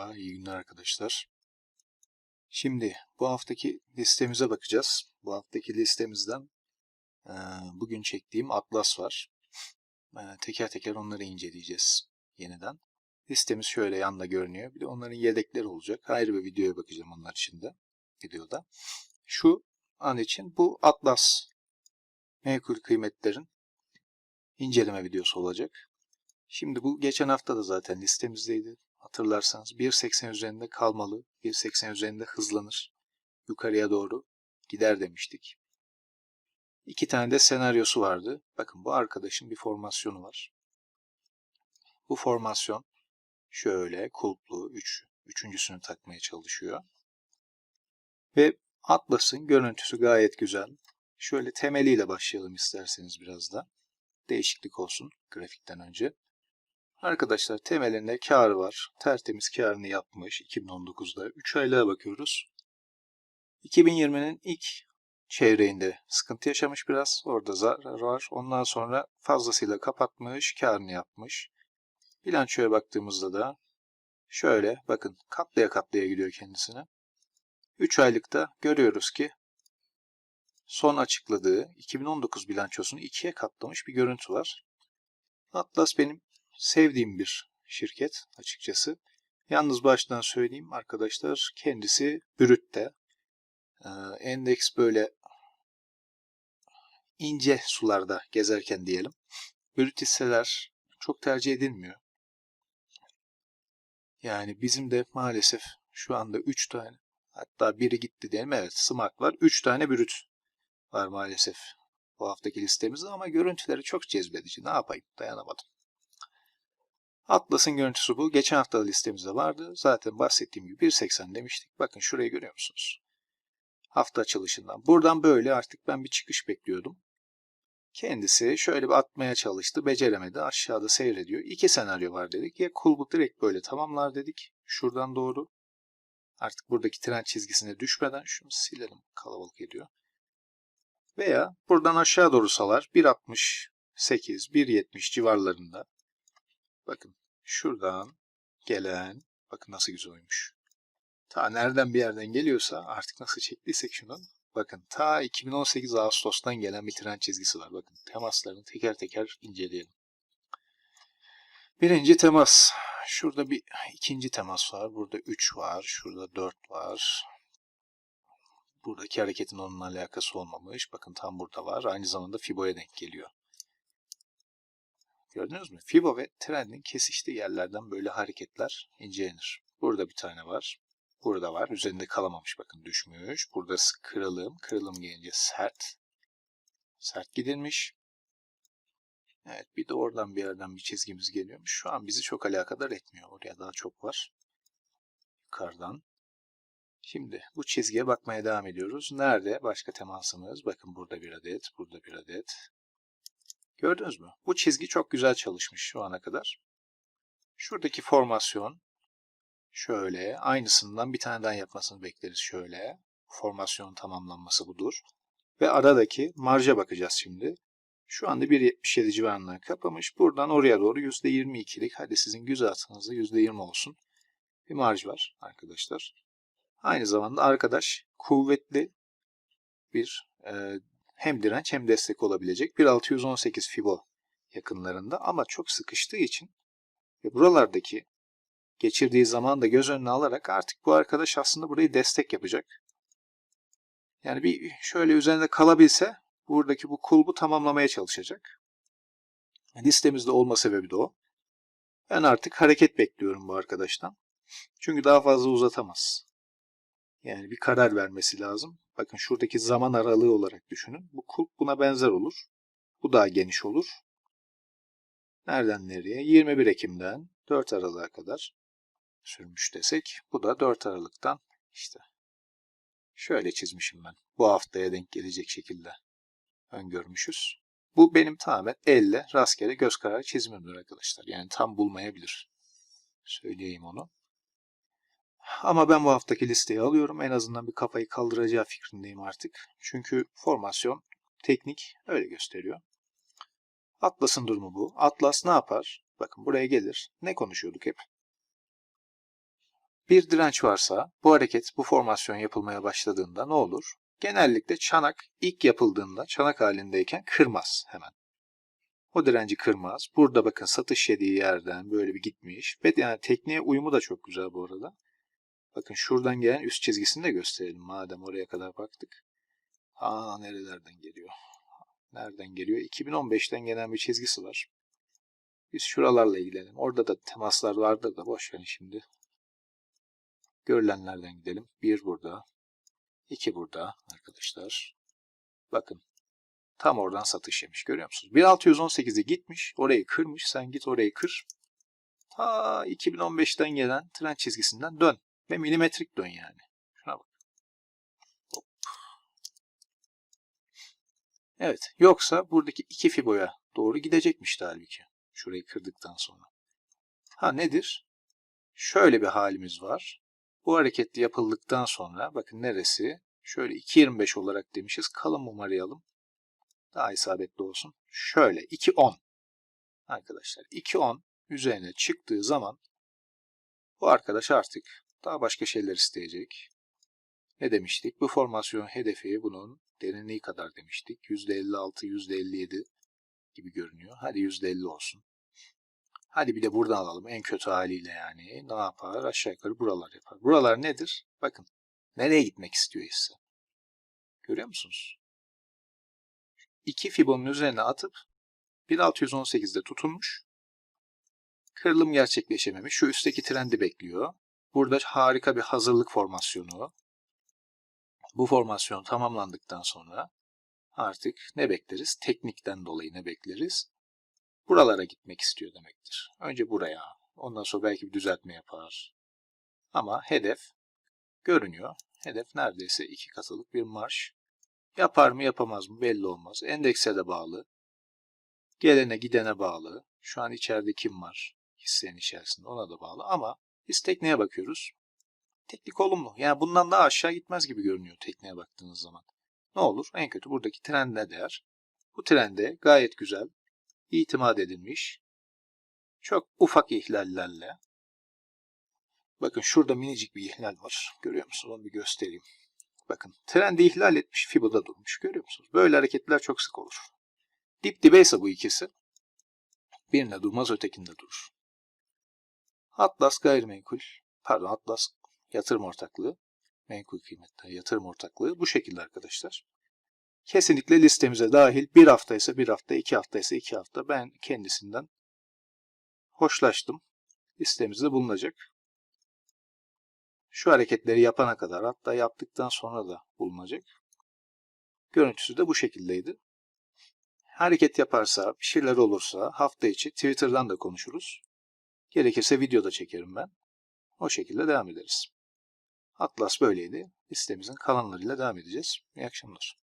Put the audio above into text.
Merhaba, iyi günler arkadaşlar. Şimdi bu haftaki listemize bakacağız. Bu haftaki listemizden e, bugün çektiğim Atlas var. E, teker teker onları inceleyeceğiz yeniden. Listemiz şöyle yanda görünüyor. Bir de onların yedekleri olacak. Ayrı bir videoya bakacağım onlar için de. Videoda. Şu an için bu Atlas menkul kıymetlerin inceleme videosu olacak. Şimdi bu geçen hafta da zaten listemizdeydi. Hatırlarsanız 1.80 üzerinde kalmalı, 1.80 üzerinde hızlanır, yukarıya doğru gider demiştik. İki tane de senaryosu vardı. Bakın bu arkadaşın bir formasyonu var. Bu formasyon şöyle kulplu 3. Üç, üçüncüsünü takmaya çalışıyor. Ve Atlas'ın görüntüsü gayet güzel. Şöyle temeliyle başlayalım isterseniz biraz da. Değişiklik olsun grafikten önce. Arkadaşlar temelinde kar var. Tertemiz karını yapmış 2019'da. 3 aylığa bakıyoruz. 2020'nin ilk çeyreğinde sıkıntı yaşamış biraz. Orada zarar var. Ondan sonra fazlasıyla kapatmış, karını yapmış. Bilançoya baktığımızda da şöyle bakın katlaya katlaya gidiyor kendisine. 3 aylıkta görüyoruz ki son açıkladığı 2019 bilançosunu ikiye katlamış bir görüntü var. Atlas benim sevdiğim bir şirket açıkçası. Yalnız baştan söyleyeyim arkadaşlar kendisi brütte. Ee, endeks böyle ince sularda gezerken diyelim. Brüt hisseler çok tercih edilmiyor. Yani bizim de maalesef şu anda 3 tane hatta biri gitti diyelim. Evet Smart var. 3 tane brüt var maalesef bu haftaki listemizde ama görüntüleri çok cezbedici. Ne yapayım dayanamadım. Atlas'ın görüntüsü bu. Geçen hafta listemizde vardı. Zaten bahsettiğim gibi 1.80 demiştik. Bakın şurayı görüyor musunuz? Hafta açılışından. Buradan böyle artık ben bir çıkış bekliyordum. Kendisi şöyle bir atmaya çalıştı. Beceremedi. Aşağıda seyrediyor. İki senaryo var dedik. Ya kulbu direkt böyle tamamlar dedik. Şuradan doğru. Artık buradaki trend çizgisine düşmeden şunu silelim. Kalabalık ediyor. Veya buradan aşağı doğru salar. 1.68, 1.70 civarlarında. Bakın şuradan gelen bakın nasıl güzel oymuş. Ta nereden bir yerden geliyorsa artık nasıl çektiysek şunu bakın ta 2018 Ağustos'tan gelen bir trend çizgisi var. Bakın temaslarını teker teker inceleyelim. Birinci temas. Şurada bir ikinci temas var. Burada 3 var. Şurada 4 var. Buradaki hareketin onunla alakası olmamış. Bakın tam burada var. Aynı zamanda Fibo'ya denk geliyor. Gördünüz mü? Fibo ve trendin kesiştiği yerlerden böyle hareketler incelenir. Burada bir tane var. Burada var. Üzerinde kalamamış bakın düşmüş. Burada kırılım. Kırılım gelince sert. Sert gidilmiş. Evet bir de oradan bir yerden bir çizgimiz geliyormuş. Şu an bizi çok alakadar etmiyor. Oraya daha çok var. Yukarıdan. Şimdi bu çizgiye bakmaya devam ediyoruz. Nerede başka temasımız? Bakın burada bir adet, burada bir adet. Gördünüz mü? Bu çizgi çok güzel çalışmış şu ana kadar. Şuradaki formasyon şöyle aynısından bir tane daha yapmasını bekleriz şöyle. Formasyonun tamamlanması budur. Ve aradaki marja bakacağız şimdi. Şu anda 1.77 civarından kapamış. Buradan oraya doğru %22'lik hadi sizin göz altınızda %20 olsun. Bir marj var arkadaşlar. Aynı zamanda arkadaş kuvvetli bir e, hem direnç hem destek olabilecek. 1.618 Fibo yakınlarında ama çok sıkıştığı için ve buralardaki geçirdiği zaman da göz önüne alarak artık bu arkadaş aslında burayı destek yapacak. Yani bir şöyle üzerinde kalabilse buradaki bu kulbu tamamlamaya çalışacak. Listemizde olma sebebi de o. Ben artık hareket bekliyorum bu arkadaştan. Çünkü daha fazla uzatamaz. Yani bir karar vermesi lazım. Bakın şuradaki zaman aralığı olarak düşünün. Bu kulp buna benzer olur. Bu daha geniş olur. Nereden nereye? 21 Ekim'den 4 Aralık'a kadar sürmüş desek. Bu da 4 Aralık'tan işte şöyle çizmişim ben. Bu haftaya denk gelecek şekilde öngörmüşüz. Bu benim tamamen elle rastgele göz kararı çizimimdir arkadaşlar. Yani tam bulmayabilir. Söyleyeyim onu. Ama ben bu haftaki listeyi alıyorum. En azından bir kafayı kaldıracağı fikrindeyim artık. Çünkü formasyon, teknik öyle gösteriyor. Atlas'ın durumu bu. Atlas ne yapar? Bakın buraya gelir. Ne konuşuyorduk hep? bir direnç varsa bu hareket, bu formasyon yapılmaya başladığında ne olur? Genellikle çanak ilk yapıldığında çanak halindeyken kırmaz hemen. O direnci kırmaz. Burada bakın satış yediği yerden böyle bir gitmiş. Ve yani tekniğe uyumu da çok güzel bu arada. Bakın şuradan gelen üst çizgisini de gösterelim madem oraya kadar baktık. Aa nerelerden geliyor? Nereden geliyor? 2015'ten gelen bir çizgisi var. Biz şuralarla ilgilenelim. Orada da temaslar vardır da boş şimdi. Görülenlerden gidelim. Bir burada. iki burada arkadaşlar. Bakın. Tam oradan satış yemiş. Görüyor musunuz? 1618'e gitmiş. Orayı kırmış. Sen git orayı kır. Ta 2015'ten gelen trend çizgisinden dön. Ve milimetrik dön yani. Şuna bak. Hop. Evet. Yoksa buradaki iki fiboya doğru gidecekmişti halbuki. Şurayı kırdıktan sonra. Ha nedir? Şöyle bir halimiz var. Bu hareket yapıldıktan sonra bakın neresi? Şöyle 2.25 olarak demişiz. Kalın mum arayalım. Daha isabetli olsun. Şöyle 2.10. Arkadaşlar 2.10 üzerine çıktığı zaman bu arkadaş artık daha başka şeyler isteyecek. Ne demiştik? Bu formasyon hedefi bunun derinliği kadar demiştik. %56, %57 gibi görünüyor. Hadi %50 olsun. Hadi bir de buradan alalım en kötü haliyle yani. Ne yapar? Aşağı yukarı buralar yapar. Buralar nedir? Bakın. Nereye gitmek istiyor hisse? Görüyor musunuz? İki fibonun üzerine atıp 1618'de tutunmuş. Kırılım gerçekleşememiş. Şu üstteki trendi bekliyor. Burada harika bir hazırlık formasyonu. Bu formasyon tamamlandıktan sonra artık ne bekleriz? Teknikten dolayı ne bekleriz? Buralara gitmek istiyor demektir. Önce buraya. Ondan sonra belki bir düzeltme yapar. Ama hedef görünüyor. Hedef neredeyse iki katılık bir marş. Yapar mı yapamaz mı belli olmaz. Endekse de bağlı. Gelene gidene bağlı. Şu an içeride kim var? Hissenin içerisinde ona da bağlı. Ama biz tekneye bakıyoruz. Teknik olumlu. Yani bundan daha aşağı gitmez gibi görünüyor tekneye baktığınız zaman. Ne olur? En kötü buradaki trendine değer. Bu trende gayet güzel itimat edilmiş. Çok ufak ihlallerle. Bakın şurada minicik bir ihlal var. Görüyor musunuz? Onu bir göstereyim. Bakın trendi ihlal etmiş. Fibo'da durmuş. Görüyor musunuz? Böyle hareketler çok sık olur. Dip dibeyse bu ikisi. Birinde durmaz ötekinde durur. Atlas gayrimenkul. Pardon Atlas yatırım ortaklığı. Menkul kıymetli yatırım ortaklığı. Bu şekilde arkadaşlar. Kesinlikle listemize dahil. Bir hafta ise bir hafta, iki hafta ise iki hafta. Ben kendisinden hoşlaştım. Listemizde bulunacak. Şu hareketleri yapana kadar hatta yaptıktan sonra da bulunacak. Görüntüsü de bu şekildeydi. Hareket yaparsa, bir şeyler olursa hafta içi Twitter'dan da konuşuruz. Gerekirse video da çekerim ben. O şekilde devam ederiz. Atlas böyleydi. Listemizin kalanlarıyla devam edeceğiz. İyi akşamlar.